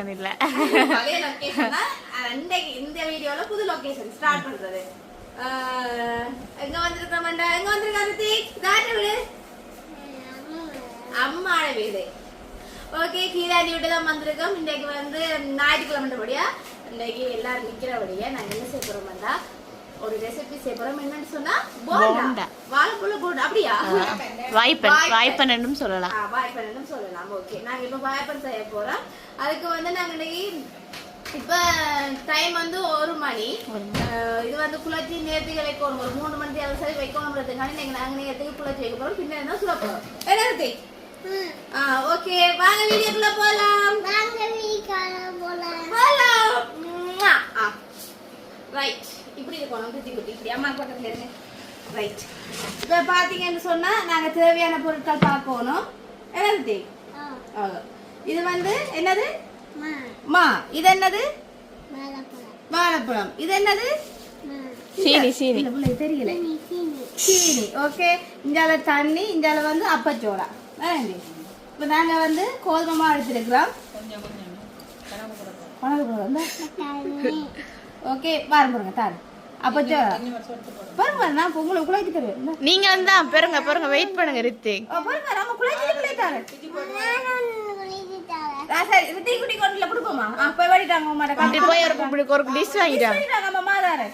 Location இல்ல பழைய location தான் அஹ் இன்னைக்கு இந்த வீடியோல புது லொகேஷன் ஸ்டார்ட் பண்றது அஹ் எங்க வந்திருக்கோம் மண்டா எங்க வந்திருக்கா ரித்திக் தாட்டு விடு அம்மாட வீடு ஓகே கீழாடி விட்டு தான் வந்திருக்கோம் இன்னைக்கு வந்து ஞாயிற்றுக்கிழமைபடியா இன்னைக்கு எல்லாரும் நிக்கிறபடியா நாங்க என்ன செய்ய போறோம்டா ஒரு ரெசிபி செய்ய போறோம் என்னன்னு சொன்னா போண்டா போண்டா. வாழைப்பழ போண்டா அப்படியா? வாய்ப்பன் வாய்ப்பன். வாய்ப்பன்னு சொல்லலாம். ஆ, வாழைப்பழம்னு சொல்லலாம். ஓகே. நாங்க இப்ப வாழைப்பழம் செய்ய போறோம் அதுக்கு வந்து நாங்க இன்னைக்கு இப்ப டைம் வந்து ஒரு மணி. இது வந்து குளச்சி நேரத்துக்கு வைக்கணும் ஒரு மூணு மணி தேவை சரி வைக்கணும்ன்றதுக்காண்டி நீங்க நாங்க நேரத்துக்கு குளச்சி வைக்க போறோம். பின்னாடி தான் சுட போறோம்? என்ன இருக்கு ஆ ஓகே. வாங்க வீடியோக்குள்ள போலாம். போலாம். ரைட் இப்படி இருக்கணும் குட்டி குட்டி. இப்படி அம்மா பக்கத்துல இருங்க ரைட் இப்ப பாத்தீங்கன்னு சொன்னா நாங்க தேவையான பொருட்கள் பார்க்கணும். என்ன இருக்கு ஆ. இது வந்து என்னது? மா. இது என்னது? வாழைப்பழம். இது என்னது? சீனி சீனி. தெரியல. சீனி ஓகே இந்தால தண்ணி இந்தால வந்து அப்பச்சோடா இப்போ நாங்க வந்து கோதுமை மாவு எடுத்துருக்கிறோம். ஓகே பாருங்க பாருங்க தாரு. அப்பச்சோடா பாருங்க நான் உங்களுக்கு குழைச்சி தருவேன். நீங்க வந்தா பெருங்க பெருங்க வெயிட் பண்ணுங்க ரித்திக் ஓ, பாருங்க நம்ம தாரு இது டீ குட்டி கொண்டுல கொடுப்போமா போய் வடிட்டாங்க உமாட்ட இப்படி போய் ஒரு ஒரு டிஷ் வாங்கிட்டாங்க அம்மா மாதாரு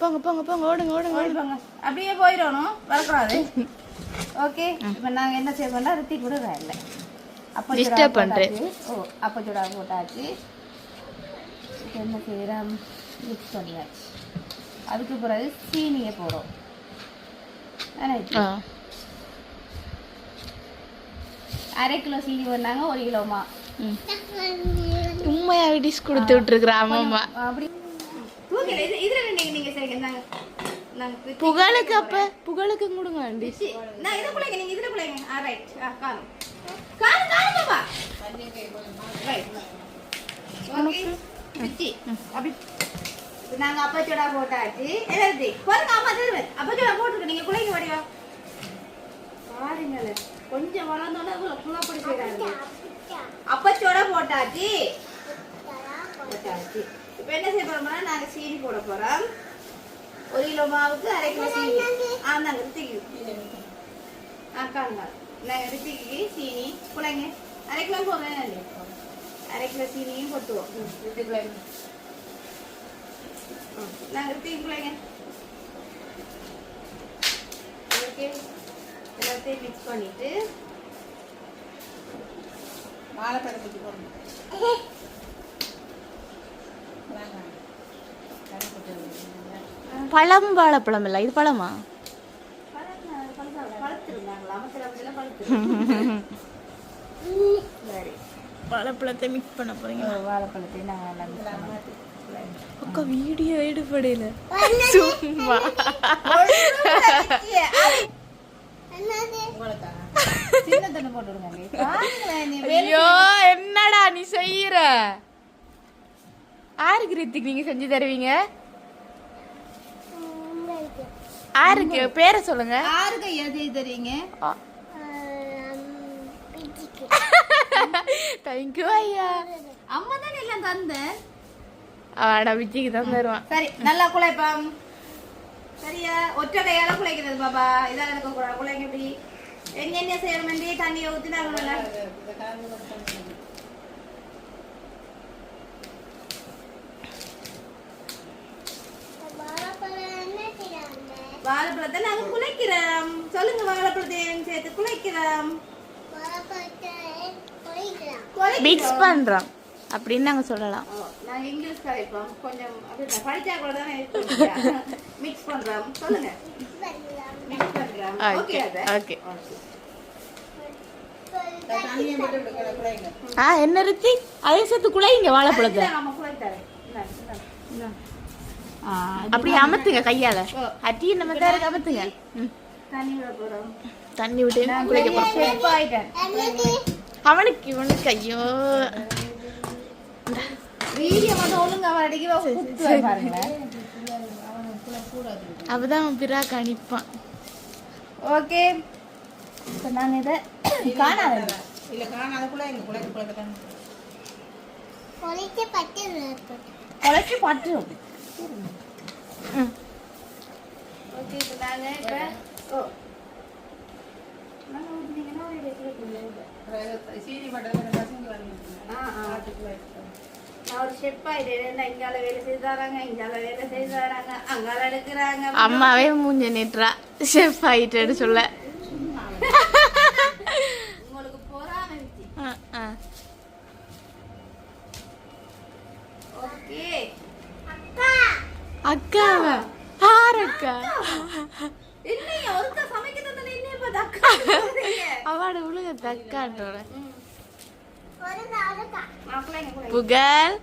போங்க போங்க போங்க ஓடுங்க ஓடுங்க ஓடி போங்க. அப்படியே போயிடணும் வரக்கூடாது. ஓகே இப்போ நாங்கள் என்ன செய்வோம்னா ரித்தி கூட இல்லை. அப்போ Disturb பண்றேன். ஓ அப்போ சுடா போட்டாச்சு. என்ன செய்கிறோம் மிக்ஸ் பண்ணியாச்சு. அதுக்கு பிறகு சீனியை போடுறோம். அரை கிலோ. சீனி பண்ணாங்க ஒரு கிலோமா. உண்மையா டிஷ் கொடுத்து விட்டுருக்குற ஆமாம்மா அப்படி. இதில் செய்யுங்க நாங்கள் நாங்கள் புகழுக்கு அப்ப புகழுக்கு கொடுங்க நான் இதை பிள்ளைங்க நீங்க இதுல பிள்ளைங்க. ஆ ரைட் ஆ காணும். காணும் காணும் பாப்பா ரைட் ஓகே பிச்சி அப்படி இப்ப நாங்க அப்பச்சோடா போட்டாச்சு. எழுதி பாருங்க அம்மா திரும்ப அப்பச்சோடா போட்டுருக்கு நீங்க குழந்தை வடிவா. பாருங்களேன் கொஞ்சம் வளர்ந்தோட குழப்படி செய்யறாங்க அப்பச்சோட போட்டாச்சு. போட்டாச்சு. இப்ப என்ன செய்ய போறோம்னா நாங்க சீனி போட போறோம். ஒரு கிலோ மாவுக்கு அரை கிலோ சீனி. ஆ நாங்க ரித்திக்கு ஆக்காங்க நாங்க ரித்திக்கு சீனி. குழைங்க அரை கிலோ போடுறேன் அரை கிலோ சீனியும் போட்டுவோம் ரித்தி பிள்ளைங்க ம், நாங்க ரித்திக்கு பிள்ளைங்க ஓகே எல்லாத்தையும் மிக்ஸ் பண்ணிட்டு வாழைப்பழத்துக்கு போடணும் பழம் வாழைப்பழம் இல்ல இது பழமா? வாழைப்பழத்தை மிக்ஸ் பண்ண போறீங்க வாழைப்பழத்தை நாங்கள். அக்கா வீடியோ எடுப்படையில சும்மா. ஐயோ என்னடா நீ செய்யற? யாருக்கு ரித்திக் நீங்க செஞ்சு தருவீங்க? யாருக்கு பேரை சொல்லுங்க. யாருக்கு எது தரீங்க தேங்க்யூ ஐயா. அம்மா தானே எல்லாம் தந்தேன். ஆடா விஜய்க்கு தான் தருவான். சரி நல்லா குழைப்பம். சரியா? ஒற்றை கையால குழைக்கிறது பாபா இதால இருக்க கூடாது குழைங்க இப்படி என்ன என்ன செய்யணும் தண்ணியை ஊற்றி நாங்கள் வாழைப்பழத்தை நாங்கள் குழைக்கிறோம். சொல்லுங்க வாழைப்பழத்தையும் சேர்த்து குழைக்கிறோம். மிக்ஸ் பண்றோம். அப்படின்னு நாங்க சொல்லலாம். ஓ, நாங்க இங்கிலீஷ் கலைப்போம் கொஞ்சம் அப்படி படிச்சா கூட தானே மிக்ஸ் பண்றோம் சொல்லுங்க. மிக்ஸ் பண்றோம் ஓகே கிட- குழைங்க ஆ என்ன ரித்திக் அதே சேர்த்து குழைங்க வாழைப்பழத்தை அப்படி அமத்துங்க கையால. அட்டி நம்ம தேருக்கு அமத்துங்க. ம். தண்ணி விட்டு அவனுக்கு இவனுக்கு ஐயோ. வீடியோ வந்து ஒழுங்கா வரடிக்க அப்பதான் அவன் பிறா கணிப்பான். ஓகே. இப்போ நாங்கள் இதை காணாது. இல்ல காணாத பிள்ளைங்க பிள்ளைங்க பிள்ளைங்க தான். குழைச்சி பட்டு. ஓகே இப்போ நாங்கள் இப்போ சீனி பட்டதில் பசங்க வரணும் ஆ ஆ. அம்மாவே மூஞ்ச நீட்டுறா. ஷெஃப் ஆயிட்டேன்னு சொல்ல. உங்களுக்கு பொறாம இருந்துச்சு ஆ, ஆ. ஓகே. அக்காவா யார் அக்கா? என்னையா ஒருக்கா சமைக்க கூட புகழ்.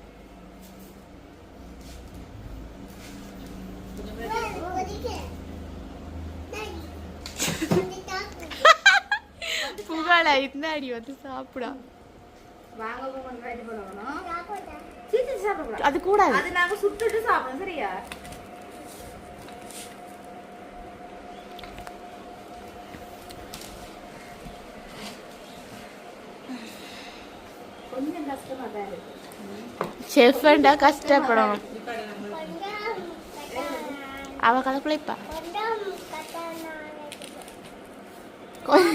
புகழ இந்தாடி வந்து சாப்பிடா. அது கூடாது. அது நாங்க சுட்டுட்டு சாப்பிடணும் சரியா கொஞ்சம் கஷ்டமா தான் இருக்கு செஃப்ண்டா கஷ்டப்படணும். அவ கலக்குழைப்பா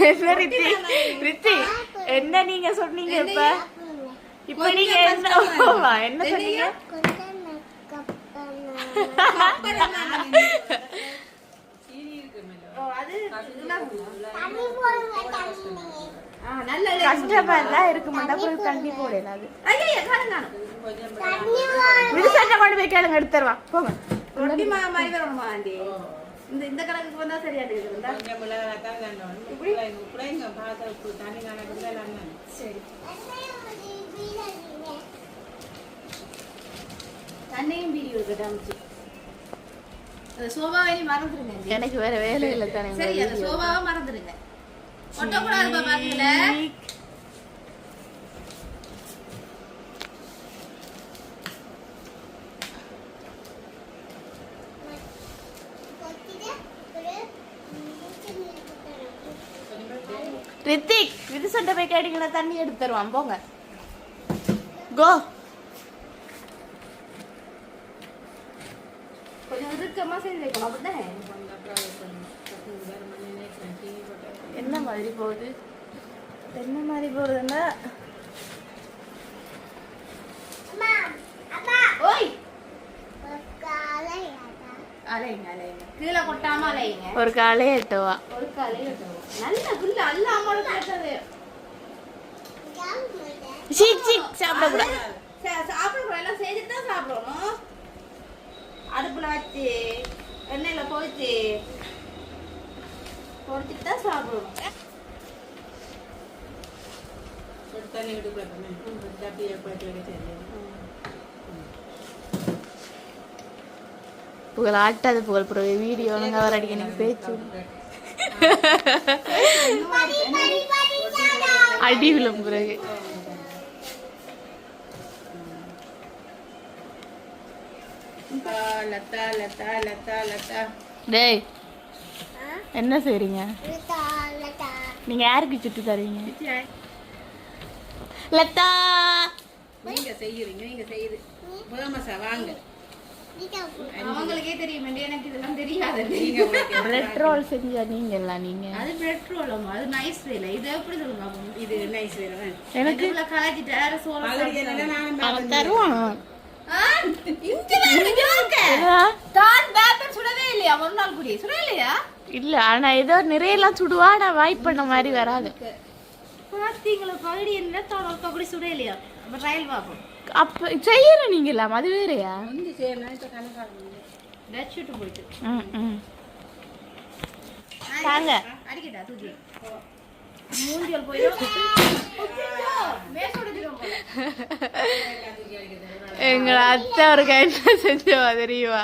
என்ன ரித்தி? ரித்தி என்ன நீங்க சொன்னீங்க இப்ப? இப்ப நீங்க என்ன என்ன சொன்னீங்க? அது தான் இருக்க மாட்டா போய் தண்ணி போடல அது ஐயைய, காணும், காணும். விடுசட்டை கொண்டு போய் கேளுங்க எடுத்து தருவா. போங்க. ரொட்டி மா மாதிரி வரணுமா ஆண்டி. இந்த இந்த கணக்குக்கு வந்தா சரியா சரி. தண்ணியும் பீடி இருக்கு அமிச்சு அந்த சோபாவை மறந்துருங்க. எனக்கு வேற வேலை இல்லை தானே சரி அந்த சோபாவை மறந்துடுங்க ஒட்டக்கூடாது பாப்பாங்கள ரித்திக் விடுசட்டை போய் கேட்டீங்கன்னா தண்ணி எடுத்து தருவான் போங்க. கோ. கொஞ்சம் இறுக்கமா செஞ்சு வைக்கணும் மாதிரி போகுது. என்ன மாதிரி போகுதுன்னா? ஒரு காலே எட்டுவா? ஒரு காலையில நல்ல புல்ல அல்ல அம்மாவோட கேட்டது. சீ சீ சாப்பிடக்கூடாது சாப்பிடக்கூடாது எல்லாம் செஞ்சுட்டு தான் சாப்பிடணும். அடுப்புல வச்சு எண்ணெயில பொரிச்சு பொரிச்சுட்டு தான் தண்ணி வைக்க தெரியும் புகழ் ஆட்டாது புகழ் பிறகு வீடியோ ஒழுங்கா வர அடிக்க எனக்கு பேச்சு அடி விழும் பிறகு லத்தா லத்தா லத்தா லத்தா டேய் என்ன செய்றீங்க? நீங்க யாருக்கு சுட்டு தருவீங்க லதா! நீங்க செய்யுறீங்க நீங்க செய்யுது. பேமஸா வாங்க. அவங்களுக்கே தெரியும் எனக்கு இதெல்லாம் தெரியாது. நீங்க உங்களுக்கு பிரெட் ரோல் செஞ்சா நீங்க எல்லாம் நீங்க? அது பெட்ரோல் அது நைஸ் வேலை இது எப்படி சொல்லுங்க அப்போ? இது நைஸ் எனக்கு சோளம் அவன் தருவான்? தான் பேப்பர் சுடவே இல்லையா? ஒரு நாள் கூடி சுட இல்லையா? இல்ல ஆனா ஏதோ நிறைய எல்லாம் சுடுவா நான் வாய்ப் பண்ண மாதிரி வராது. அப்ப செய்யற நீங்க எல்லாம் அது வேறயா. தாங்க. அடிக்கட்டா தூக்கி. மூஞ்சியல் போயிடும் மேசோட எங்க அத்தை ஒரு செஞ்சவா தெரியுமா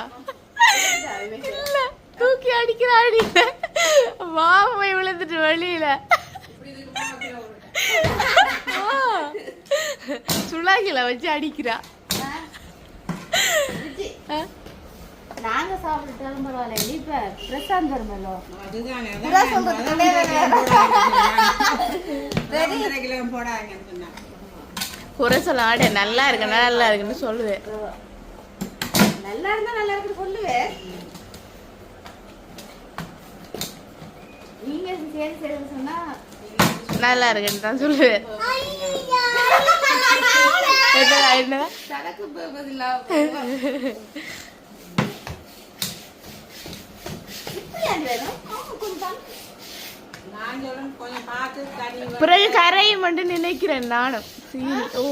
இல்ல தூக்கி அடிக்கிறா அடியில மாமை விழுந்துட்டு வெளியில. ஆ. சுளாகில வச்சு அடிக்கிறா. நாங்க சாப்பிட்டுட்டாலும் பரவாயில்ல நீ இப்ப பிரசாந்த் வருமல்லோ குறை சொல்ல ஆட நல்லா இருக்கு நல்லா இருக்குன்னு சொல்லுவேன். நல்லா இருந்தா நல்லா இருக்குன்னு சொல்லுவேன். நீங்க சரி சரி சொன்னா நல்லா இருக்குன்னு தான் சொல்லுவேன். என்ன பிறகு கரையும் மட்டும் நினைக்கிறேன் நானும். சீனி. ஓ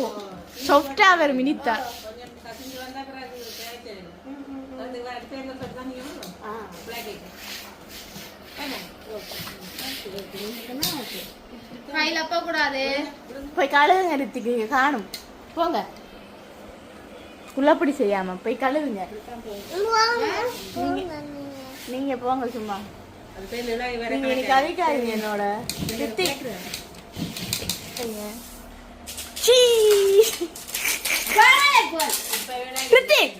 சாஃப்டா வரும் மினித்தா கொஞ்சம் கசிஞ்சு வந்தா பிறகு பேச்சு வந்து வர பேர்ல சொல்லி தண்ணி வரும் ஆ பிளாக் கையில அப்ப கூடாது போய் கழுவுங்க ரித்திக்கு காணும். போங்க. குள்ளப்படி செய்யாம போய் கழுவுங்க. நீங்க- போங்க சும்மா. நீங்க எனக்கு கதைக்காதீங்க என்னோட. ரித்திக். ரித்திக்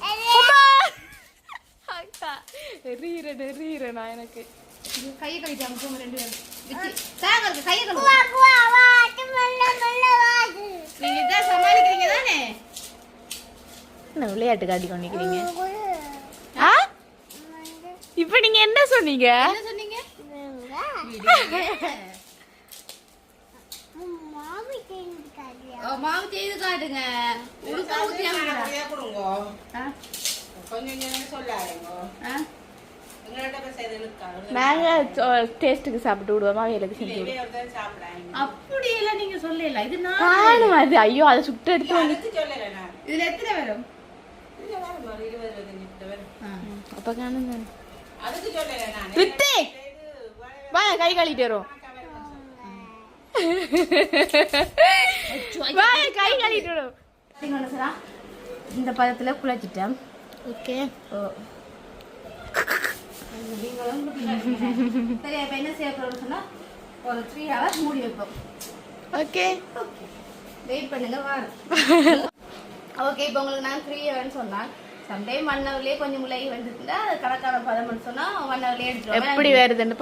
அம்மா. எரியிறேன் நான் எனக்கு. கையை போங்க ரெண்டு பேரும். சாங்க கையை கழுவு. நீங்க இதான் சமாளிக்கிறீங்க தானே? என்ன விளையாட்டு காட்டி கொண்டிருக்கிறீங்க ஆ இப்ப நீங்க என்ன சொன்னீங்க? என்ன சொன்னீங்க? மாவு செய்து காட்டுங்க. உடுக்க ஊத்தியாம அப்படியே கொடுங்க ஆ கொஞ்சம் கொஞ்சம் சொல்லாதீங்க ஆ எங்கள்கிட்ட போய் செய்து இருக்கா நாங்க டேஸ்ட்டுக்கு சாப்பிட்டு விடுவோமா வேலைக்கு செஞ்சு விடுவோம்? அப்படியெல்லாம் நீங்க சொல்லல இது நான் காணும் அது ஐயோ அதை சுட்டு எடுத்து வந்து அதுக்கு சொல்லலை நான். இதுல எத்தனை வரும்? இது வரும் ஒரு இருபது இருபத்தஞ்சு கிட்ட வரும். அப்ப காணுங்க. அதுக்கு சொல்லலை நான். ரித்திக்! வா கை கழுவிட்டு வரும் வா கை கழுவிட்டு வரும் பாத்தீங்களா சாரா? இந்த பதத்துல குழச்சிட்டேன். ஓகே ஓ நீங்களும் சரி இப்ப என்ன செய்ய போறோம்னு சொன்னா ஒரு த்ரீ ஹவர்ஸ் மூடி வைப்போம். ஓகே வெயிட் பண்ணுங்க வாரம் ஓகே இப்போ உங்களுக்கு நான் த்ரீ ஹவர்னு சொன்னேன். சம்டைம் ஒன் ஹவர்லேயே கொஞ்சம் முளைகி வந்துருந்தா அது கணக்கான பதம்னு சொன்னா ஒன் ஹவர்லேயே எடுத்துருவோம் எப்படி வருதுன்னு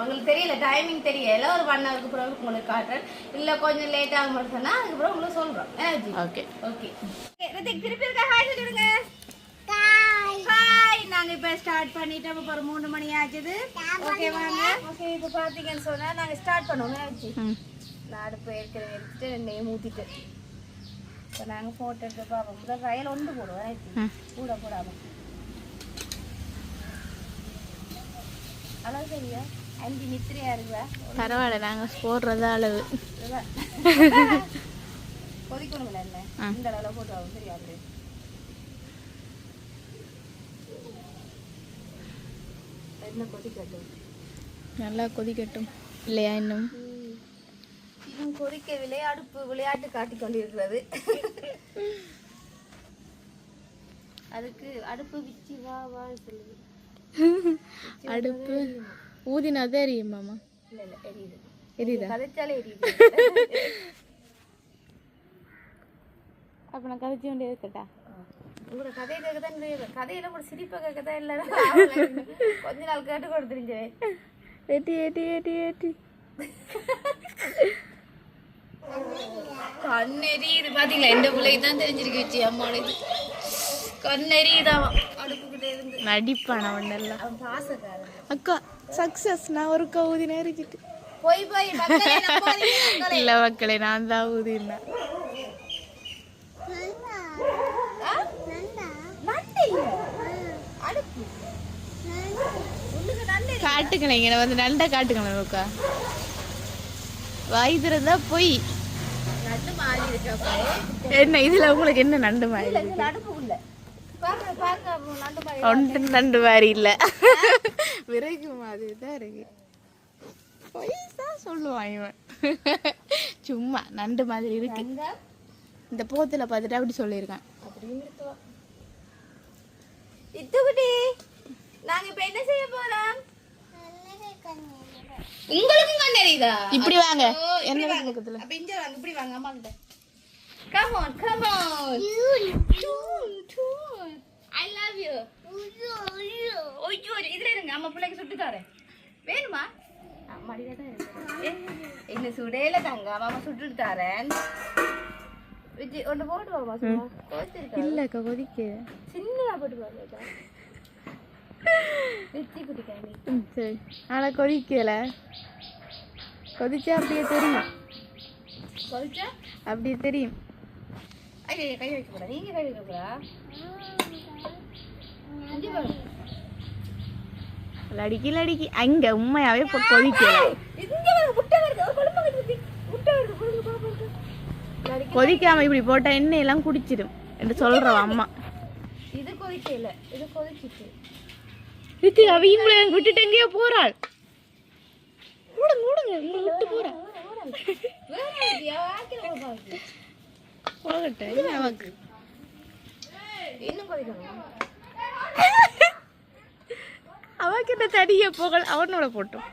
உங்களுக்கு தெரியல டைமிங் தெரியல. ஒரு ஒன் ஹவருக்கு பிறகு உங்களுக்கு காட்டுறேன். இல்ல கொஞ்சம் லேட் ஆகும் சொன்னா அதுக்கப்புறம் உங்களுக்கு சொல்றோம். எனர்ஜி ஓகே ஓகே ரித்திக் திருப்பி இருக்க ஹாய் சொல்லிடுங்க ஹாய் நாங்க இப்ப ஸ்டார்ட் பண்ணிட்டோம். இப்போ ஒரு மூணு மணி ஆச்சுது. ஓகே வாங்க. ஓகே இப்போ பாத்தீங்கன்னு சொன்னா நாங்க ஸ்டார்ட் பண்ணுவோம் எனர்ஜி ம். நான் அடுப்பு ஏற்கனவே எடுத்துட்டு எண்ணெயை ஊத்திட்டு. இப்போ நாங்க போட்டோ எடுத்து பார்ப்போம். முதல் ரயில் ஒன்று போடுவோம். கூட போடாம. அளவு சரியா? அஞ்சு நித்திரையா இருக்குதா? பரவாயில்ல நாங்க போடுறதா அளவு. கொதிக்கணும்ல. இந்த அளவுல போட்டு சரியா? அப்படியே. என்ன கொதிக்கட்டும் நல்லா கொதிக்கட்டும் இல்லையா இன்னும்? இன்னும் கொதிக்கவில்லை. அடுப்பு விளையாட்டு காட்டிக் கொண்டிருக்கிறது. அதுக்கு அடுப்பு விச்சி வா வா சொல்லுது. அடுப்பு ஊதினாதான் எரியும் மாமா. இல்ல இல்ல எரியுது. எரியுதா? கதைச்சாலே எரியுது. அப்ப நான் கதைச்சு கொண்டே இருக்கட்டா? உங்களோட கதை கேட்க தான் தெரியுது கதையில கூட சிரிப்பை கேட்க தான் இல்லை. கொஞ்ச நாள் கேட்டு கொடுத்துருஞ்சே ஏட்டி ஏட்டி ஏட்டி ஏட்டி. கண்ணெறியுது பாத்தீங்களா? எந்த பிள்ளைக்கு தான் தெரிஞ்சிருக்கு வச்சு அம்மாவோட இது. அடுப்புக்கிட்டே இருந்து. நடிப்பான ஒன்னெல்லாம் அவன் பாசக்காரன். அக்கா சக்சஸ் நான் ஒரு ஊதி நேரிச்சிட்டு போய் போய். இல்ல மக்களே நான் தான் ஊதினேன் ஆ? நண்டு இல்ல. அடுப்பு உள்ளுக்கு நண்டு இருக்கு. காட்டுங்களேன் இங்க வந்து நண்டை காட்டுங்களேன் அக்கா வாய் திறந்தா போய். என்ன இதுல உங்களுக்கு என்ன நண்டு மாதிரி இல்ல, இது அடுப்புக்குள்ள. பாருங்க, பாருங்க, அப்போ நண்டு மாறி ஒன்று நண்டு மாதிரி இல்ல. விறகு மாதிரி தான் இருக்கு. பொய் தான் சொல்லுவான் இவன். சும்மா நண்டு மாதிரி இருக்கு? இந்த போத்துல பார்த்துட்டு அப்படி சொல்லியிருக்கான். நாங்க இப்ப என்ன செய்ய போறோம்? உங்களுக்கும் கண் எரியுதா இப்படி வாங்க. என்ன வாங்க. பக்கத்துல? அப்ப இங்க வாங்க இப்படி வாங்க அம்மா கிட்ட. On, come on. Tune, tune. I love you. ஐயோ, இதுல இருங்க அம்மா பிள்ளைக்கு சுட்டு தரேன். வேணுமா? அம்மாடியில தான் இருக்கு இந்த சுடையில தாங்க அம்மா சுட்டுட்டு தரேன். விஜி ஒன்று போட்டு வாமா சும்மா. இல்லக்கா கொதிக்க சின்னதா போட்டு பாருக்கா சரி. ஆனா கொதிக்கல. கொதிச்சா அப்படியே தெரியும். கொதிச்சா? அப்படியே தெரியும். ஐயோ கை வைக்க கூடாது நீங்க கை வைக்க கூடாதா அஞ்சு பாருங்க லடிக்கி லடிக்கி. அங்க உண்மையாவே இப்போ கொதிக்கல. இங்க வருது முட்டை வருது ஒரு குழம்பு வருது முட்டை வருது குழம்பு பாப்பா நடிக்க கொதிக்காம இப்படி போட்டா எண்ணெய் எல்லாம் குடிச்சிடும் என்று சொல்றோம் அம்மா. இது கொதிக்கல. இது கொதிச்சிச்சு இது அவையும் விட்டுட்டு எங்கேயோ போறாள். ஓடுங்க ஓடுங்க உங்களை விட்டு போறா வேற ஐடியா வாக்கில பாக்கு போகட்டும் நமக்கு இன்னும் கொதிக்கணும் அவகிட்ட தடிய போகல அவனோட போட்டோம்.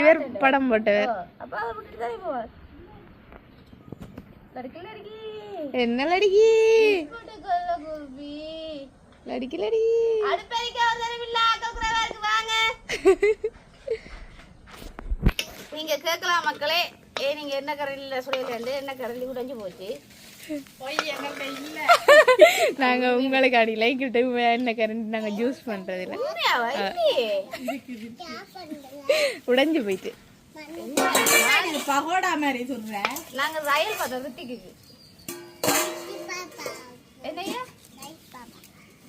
இவர் படம் போட்டவர். என்ன லடிக்கி லடிக்கி வாங்க. நீங்க கேட்கலாம் மக்களே. ஏ நீங்க என்ன கரண்டில சொல்லிட்டு என்ன கரண்டி உடைஞ்சு போச்சு. நாங்க உங்களுக்கு அடி லைக் என்ன கரண்ட் நாங்க ஜூஸ் பண்றது உடைஞ்சு போயிட்டு. பகோடா மாதிரி சொல்ற? நாங்க ரயில் பார்த்தோம் ரித்திக்கு என்னையா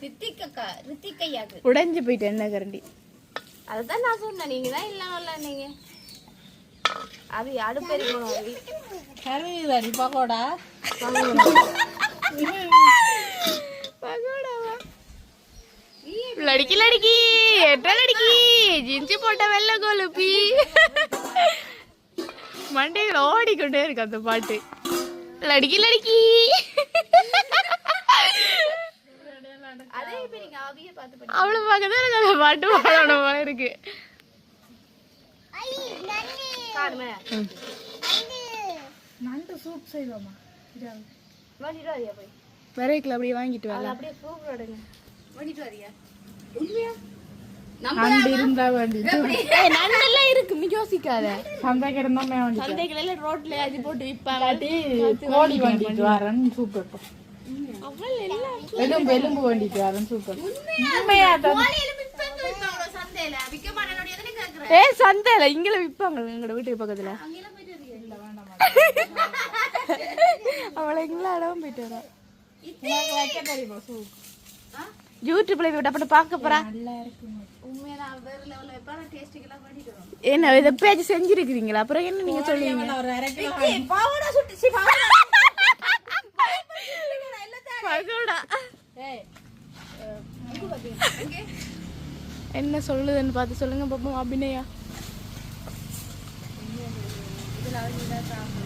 ரித்திக்கக்கா ரித்திக்கையாக்கு உடைஞ்சு போயிட்டு என்ன கரண்டி? அதுதான் நான் சொன்னேன். நீங்க தான் இல்லாம நீங்க. அது அடுப்பெரிக்கணும் அது கருவிதாடி பகோடா? லடிக்கி லடிக்கி எட்ட லடிக்கி. ஜின்சி போட்ட வெள்ள கொலுப்பி மண்டையில் ஓடிக்கொண்டே இருக்கு அந்த பாட்டு. லடிக்கி லடிக்கி. அதே இப்ப நீங்க அவிய பார்த்து பண்ணி அவ்வளவு பக்கத்துல எனக்கு அந்த பாட்டு பாடணும் போல இருக்கு. நண்டு. சூப் செய்வோமா? வாங்கிட்டு வரியா போய்? விரைக்கில் அப்படியே வாங்கிட்டு அது வரலாம். அப்படியே சூப்பர் எடுங்க வாங்கிட்டு வரியா? நண்டு இருந்தா வேண்டி நண்டெல்லாம் இருக்கு நீ யோசிக்காத. சந்தைக்கு இருந்தாமே வேண்டி சந்தைகள் ரோட்ல அது போட்டு விற்பாங்க. கோழி வேண்டிட்டு வரேன் சூப் வைப்போம். அவள் எல்லாம் எலும்பு எலும்பு வேண்டிட்டு வரேன் சூப் வைப்போம் கோழியில மிக்ஸ் பண்ணி வைப்பாங்களோ சந்தையில. விக்க மாட்டேன் தானே கேக்குறேன். ஏ சந்தையில இங்கல விற்பாங்க எங்களோட வீட்டுக்கு பக்கத்துல. அவளை எங்கெல்லாம் இடம் போயிட்டு வரா. யூடியூப்ல விட பார்க்க போறா. உண்மையா என்ன இதை பேச்சு செஞ்சிருக்கிறீங்களா? அப்புறம் என்ன நீங்க சொல்லுவீங்க? என்ன சொல்லுதுன்னு பார்த்து சொல்லுங்க பாப்போம் அபிநயா.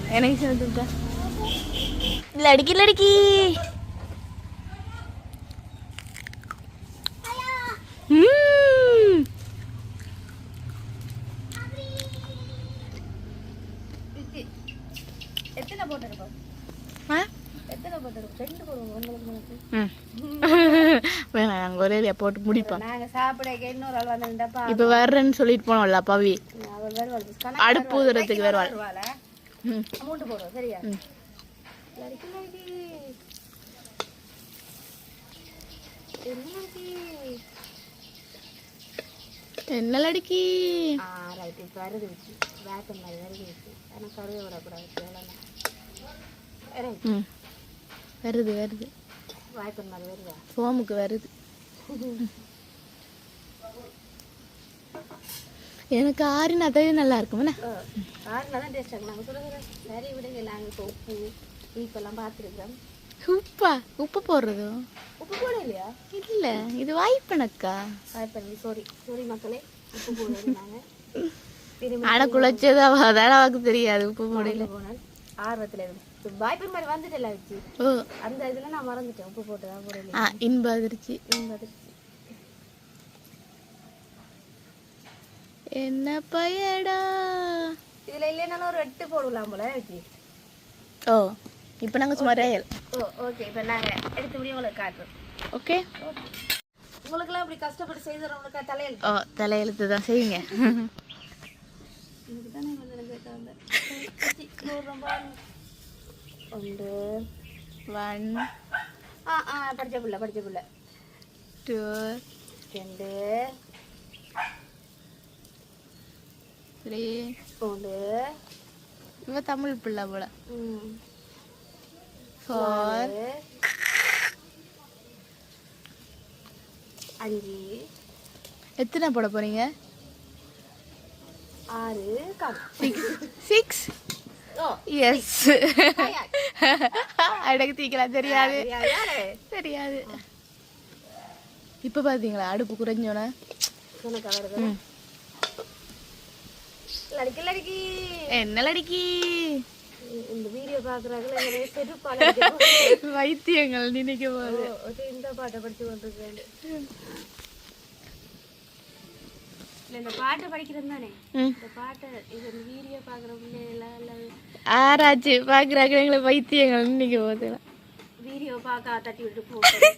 எனக்கு சேர்ந்துட்டா லடிக்கி லடிக்கி ம். எத்தனை போட்டிருக்கோம் ஆ? எத்தனை போட்டிருக்கோம் ரெண்டு போடுவோம் உங்களுக்கு எனக்கு ம். வேணாம் நாங்கள் ஒரே இதையா போட்டு வந்திருந்தப்பா இப்போ வர்றேன்னு சொல்லிட்டு போனோம்ல பவி. அடுப்பு ஊதுறதுக்கு வருவாள். என்ன லடிக்கு ரைட் இப்போ வருது. வச்சு மாதிரி வருது. வச்சு ஆனால் கருவை விடக்கூடாது வருது வருது. வாய்ப்பன் மாதிரி வருதா? ஃபோமுக்கு வருது. எனக்கு ஆறினா தான் நல்லா இருக்கும்ண்ணே ஆறுல தான் டேஸ்ட் நாங்கள் நாங்கள் இப்போ உப்பு இப்பெல்லாம் பார்த்துருக்குறோம் உப்பா? உப்பு போடுறதோ? உப்பு போட இல்லையா இல்லை இது வாய்ப்பனக்கா? வாய்ப்பன் சாரி சாரி மக்களே. உப்பு போடுறது அட குழைச்சது அதான் அவக்கு தெரியாது. உப்பு போடல. போனால் ஆர்வத்தில் இருந்து வாய்ப்பன் மாதிரி வந்துட்டு வச்சு அந்த இதில் நான் மறந்துட்டேன். உப்பு போட்டு தான் போடல இன்ப அதிர்ச்சி. என்ன பயடா? இதில் இல்லைனாலும் ஒரு எட்டு போடலாம் போல வச்சு ஓ இப்போ நாங்கள் சும்மா ரயில். ஓ ஓகே. இப்போ நாங்கள் எடுத்து முடியும் உங்களுக்கு காட்டுறோம் ஓகே. உங்களுக்குலாம் இப்படி கஷ்டப்பட்டு செய்துறவங்களுக்கு தலையில் ஓ தலையெழுத்து தான் செய்யுங்க. இதுக்கு தானே வந்து எனக்கு கேட்காங்க ஒன்று ஒன் ஆ ஆ படிச்ச புள்ள படிச்ச புள்ள டூ ரெண்டு த்ரீ ஒன்று இவ தமிழ் பிள்ளை போல ஃபோர் அஞ்சு எத்தனை போட போறீங்க ஆறு சிக்ஸ் சிக்ஸ் எஸ் அடக்கு தீக்கலாம் தெரியாது. தெரியாது. இப்போ பார்த்தீங்களா அடுப்பு குறைஞ்சோன்னே லடிக்கி லடிக்கி. என்ன லடிக்கி? இந்த வீடியோ செருப்பால வைத்தியங்கள் நினைக்க போகுது. இந்த பாட்டை படிச்சு கொண்டிருக்கேன் இந்த பாட்டு படிக்கிறது தானே? இந்த பாட்டை இது வீடியோ பாக்குற பிள்ளைகள ஆராய்ச்சி பார்க்குறாங்க எங்களை வைத்தியங்கள் நினைக்க போகுது. வீடியோ பார்க்க தட்டி விட்டு போட்டு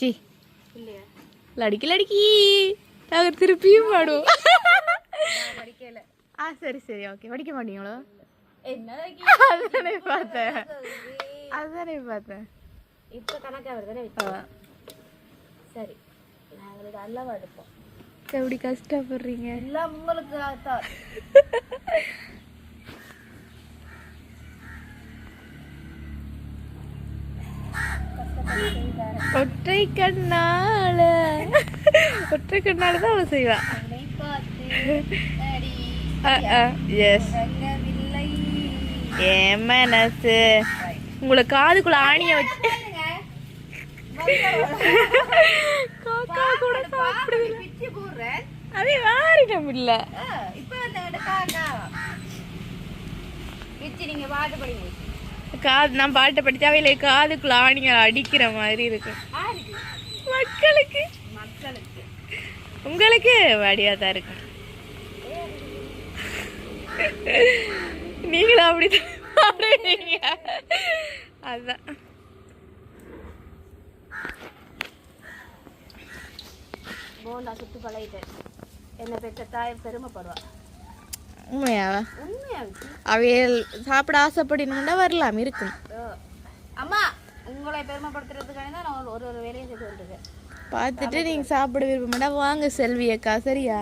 சி. இல்லையா? லடிக்கி லடிக்கி. நாங்கள் திருப்பியும் பாடுவோம். படிக்கல. ஆ சரி சரி ஓகே. படிக்க மாட்டீங்களோ? அதுதானே பார்த்தேன். அதுதானே பார்த்தேன். இப்ப கணக்கா வருதானே. சரி நாங்களோட அல்லவா எடுப்போம். எப்படி கஷ்டப்படுறீங்க? எல்லாம் உங்களுக்கு ஒற்றை கண்ணால. ஒற்றை கண்ணால தான் அவள் செய்வா. எஸ் என் மனசு. உங்களை காதுக்குள்ள ஆணிய வச்சு காக்கா கூட சாப்பிடுது பிச்சு போடுறேன் அதே மாறிடம் இல்ல காது நான் பாட்டை படிச்சா அவையில காதுக்குள்ள ஆணிய அடிக்கிற மாதிரி யாருக்கு? மக்களுக்கு. மக்களுக்கு. உங்களுக்கு வடியா தான் இருக்கும் நீங்களும் அப்படிதான் பாடுவீங்க. அதுதான் போண்டா சுட்டு பழகிட்டேன். என்ன பெற்ற தாய் பெருமைப்படுவா. உண்மையாவா? உண்மையா வச்சு அவையல் சாப்பிட ஆசைப்படணும்னா வரலாம் இருக்கும். அம்மா உங்களை பெருமைப்படுத்துறதுக்காக தான் நான் ஒரு ஒரு வேலையை செய்து கொண்டிருக்கேன். பார்த்துட்டு நீங்க சாப்பிட விருப்பமாட்டா வாங்க செல்வி அக்கா சரியா?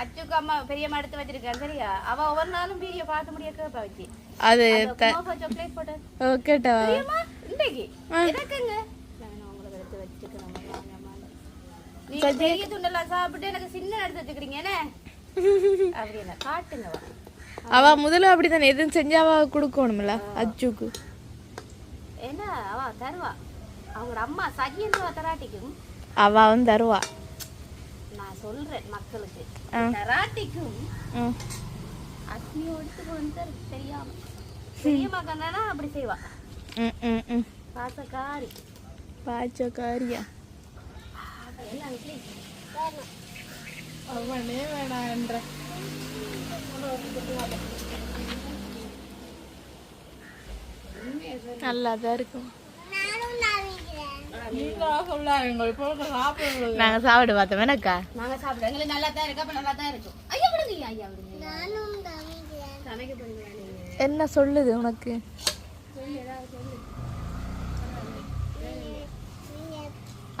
அச்சுக்கு அம்மா பெரியம்மா எடுத்து வச்சிருக்கேன் சரியா? அவ ஒவ்வொரு நாளும் வீடியோ பார்க்க முடிய கேப்பா வச்சு அது சாக்லேட் போட்டு. பெரியம்மா இன்றைக்கு எனக்குங்க நான் உங்களுக்கு எடுத்து வச்சுக்கிறேன் நீங்க பெரிய துண்டெல்லாம் சாப்பிட்டு எனக்கு சின்ன எடுத்து வச்சுக்கிறீங்க என்ன? அப்படி என்ன காட்டுங்க அவ முதல்ல அப்படித்தானே எதுவும் செஞ்சா அவ கொடுக்கணும்ல அச்சுக்கு என்ன அவ தருவா. அவங்களோட அம்மா சகியன்றவ தராட்டிக்கும். அவ வந்து தருவா. நான் சொல்றேன் மக்களுக்கு. தராட்டிக்கும். அக்னியை எடுத்துட்டு வந்து தெரியாம. பெரியம்மா கண்ணனா அப்படி செய்வா. பாசக்காரி. பாச்சக்காரியா அவனே வேணான்ற நல்லா தான் இருக்கும் நாங்க சாப்பிட பார்த்தோம் நாங்க சாப்பிடுறோம் எங்களுக்கு நல்லா தான் இருக்கு அப்ப நல்லா தான் இருக்கும் ஐயா விடுங்க ஐயா விடுங்க சமைக்க போறீங்களா நீங்க என்ன சொல்லுது உனக்கு?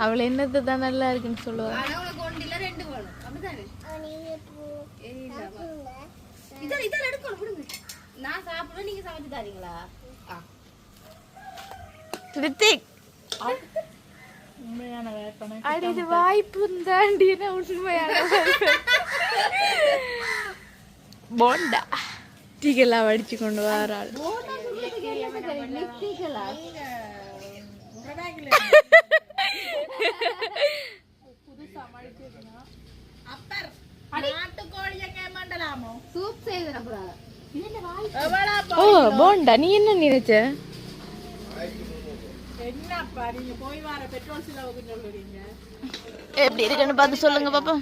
அவள் என்னது தான் நல்லா இருக்குன்னு சொல்லுவா. நான் சாப்பிடுவேன் நீங்க சமைச்சு தரீங்களா? அடி இது வாய்ப்பு தாண்டி உண்மையான போண்டா. டீக்கெல்லாம் வடிச்சு கொண்டு வராள். நம்புறாங்க ஓ போண்டா நீ என்ன நினைச்ச எப்படி இருக்குன்னு பார்த்து சொல்லுங்க பாப்பா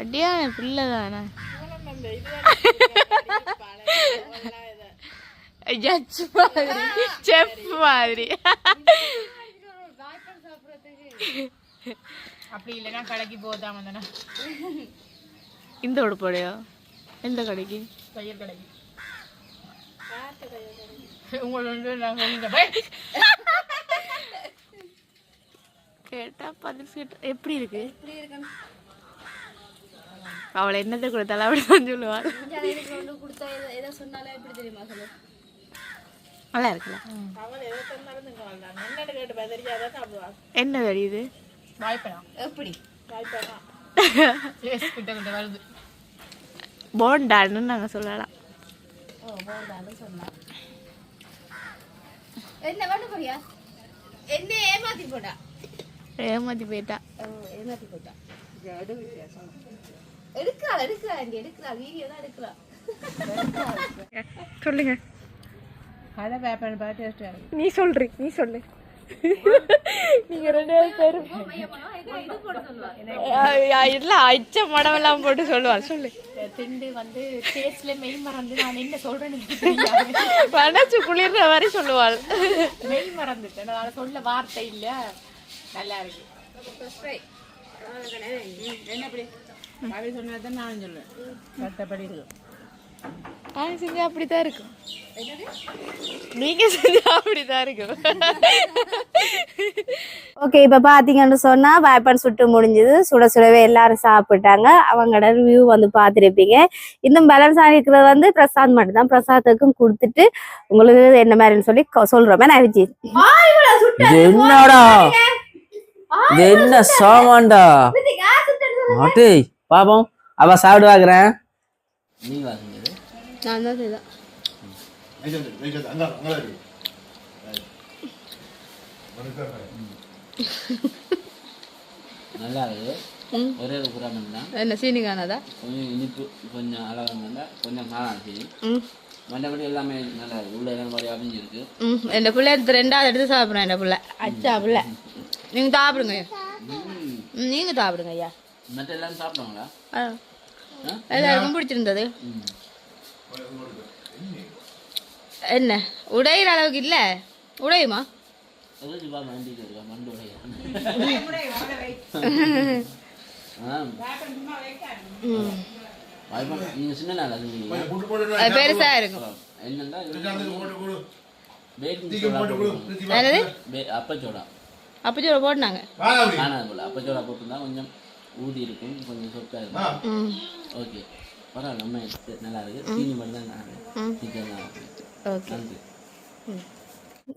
அடியான பிள்ளை தானே ஜட்ஜ் மாதிரி செஃப் மாதிரி அப்படி இல்லைன்னா கடைக்கு போதான் வந்தேன்னா இந்த உடுப்போடையோ? எந்த கடைக்கு? தையல் கடைக்கு. உங்களை வந்து நான் சொல்லிட்டேன். பை. கேட்டா பதில் கேட்டா எப்படி இருக்கு? அவளை என்னத்தை கொடுத்தாலும் அப்படிதான் சொல்லுவாள். எனக்கு வந்து கொடுத்தா எதை- எதை சொன்னாலும் எப்படி தெரியுமா சொல்லு? நல்லா இருக்குல்ல. என்ன தெரியுது? எப்படி வாய்ப்பேனா? Yes, கிட்ட கிட்ட வருது. போண்டான்னு நாங்க சொல்லலாம். ஓ போதான்னு சொன்னா என்ன பண்ண போறியா? என்ன ஏமாத்தி போட்டா? ஏமாத்தி போயிட்டா. ஓ ஏமாத்தி போட்டா. எடுக்கிறாள் எடுக்கிறாள் இங்க எடுக்கிறா வீடியோ தான் எடுக்கிறா. சொல்லுங்க. அதை வேப்பேன்னு பார்த்து இருக்கு. நீ சொல்றி நீ சொல்லு. நீங்க ரெண்டு பேரும் இல்ல அச்ச மடமெல்லாம் போட்டு சொல்லுவாள் சொல்லு. திண்டு வந்து டேஸ்ட்ல மெய் மறந்து நான் என்ன சொல்றேன்னு மனசு குளிர்ற மாதிரி சொல்லுவாள். மெய் மறந்துட்டேன். அதனால சொல்ல வார்த்தை இல்ல. நல்லா இருக்கு. என்ன அப்படி? அப்படி சொன்னதான் நான் சொல்லுவேன். மற்றபடி இருக்கு நாங்க செஞ்சா அப்படித்தான் இருக்கும் நீங்க செஞ்சா அப்படித்தான் இருக்கும் ஓகே இப்போ பார்த்தீங்கன்னு சொன்னால் வாய்ப்பான் சுட்டு முடிஞ்சது. சுட சுடவே எல்லாரும் சாப்பிட்டாங்க. அவங்களோட ரிவ்யூ வந்து பார்த்துருப்பீங்க. இன்னும் பேலன்ஸ் ஆகிருக்கிறது வந்து பிரசாத் மட்டும்தான். பிரசாத்துக்கும் கொடுத்துட்டு உங்களுக்கு என்ன மாதிரின்னு சொல்லி சொல்றோமே. நான் விஜி? இது என்னடா? இது என்ன சாமான்டா? பாப்போம். அவ சாப்பிட்டு வாக்குறேன் நீ வாங்குறது நான் தான் செய்தேன் நல்லா இருக்கு ஒரே ஒரு புறாமன் தான் என்ன சீனி காணாதா கொஞ்சம் இனிப்பு கொஞ்சம் அளவு இருந்தா கொஞ்சம் காணாது மற்றபடி எல்லாமே நல்லா இருக்கு உள்ள எல்லாம் மாதிரி அமைஞ்சிருக்கு ம் என் பிள்ளை எடுத்து ரெண்டாவது எடுத்து சாப்பிட்றேன் என் பிள்ளை அச்சா பிள்ளை நீங்கள் சாப்பிடுங்க ம். ம், நீங்க சாப்பிடுங்க ஐயா மற்ற எல்லாரும் சாப்பிடுவாங்களா? எல்லாருக்கும் பிடிச்சிருந்தது என்ன? உடையிற அளவுக்கு இல்லை? உடையுமா? பெருசா இருக்கும். அப்பச்சோடா அப்பச்சோட போட்டுனாங்க. அப்பச்சோடா போட்டிருந்தா கொஞ்சம் ஊதி இருக்கும் கொஞ்சம் சொக்கா இருக்கும். ஓகே பரவாயில்ல இது நல்லா இருக்கு. சீனி மட்டும் தான். ஓகே.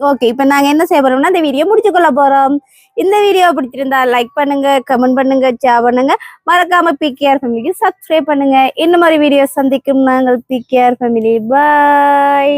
ஓகே இப்போ நாங்கள் என்ன செய்ய போறோம்னா இந்த வீடியோ முடிச்சு கொள்ள போறோம். இந்த வீடியோ பிடிச்சிருந்தா லைக் பண்ணுங்க கமெண்ட் பண்ணுங்க ஷேர் பண்ணுங்க. மறக்காம பிகேஆர் ஃபேமிலிக்கு சப்ஸ்கிரைப் பண்ணுங்க. இந்த மாதிரி வீடியோ சந்திக்கும் நாங்கள் பிகேஆர் ஃபேமிலி பாய்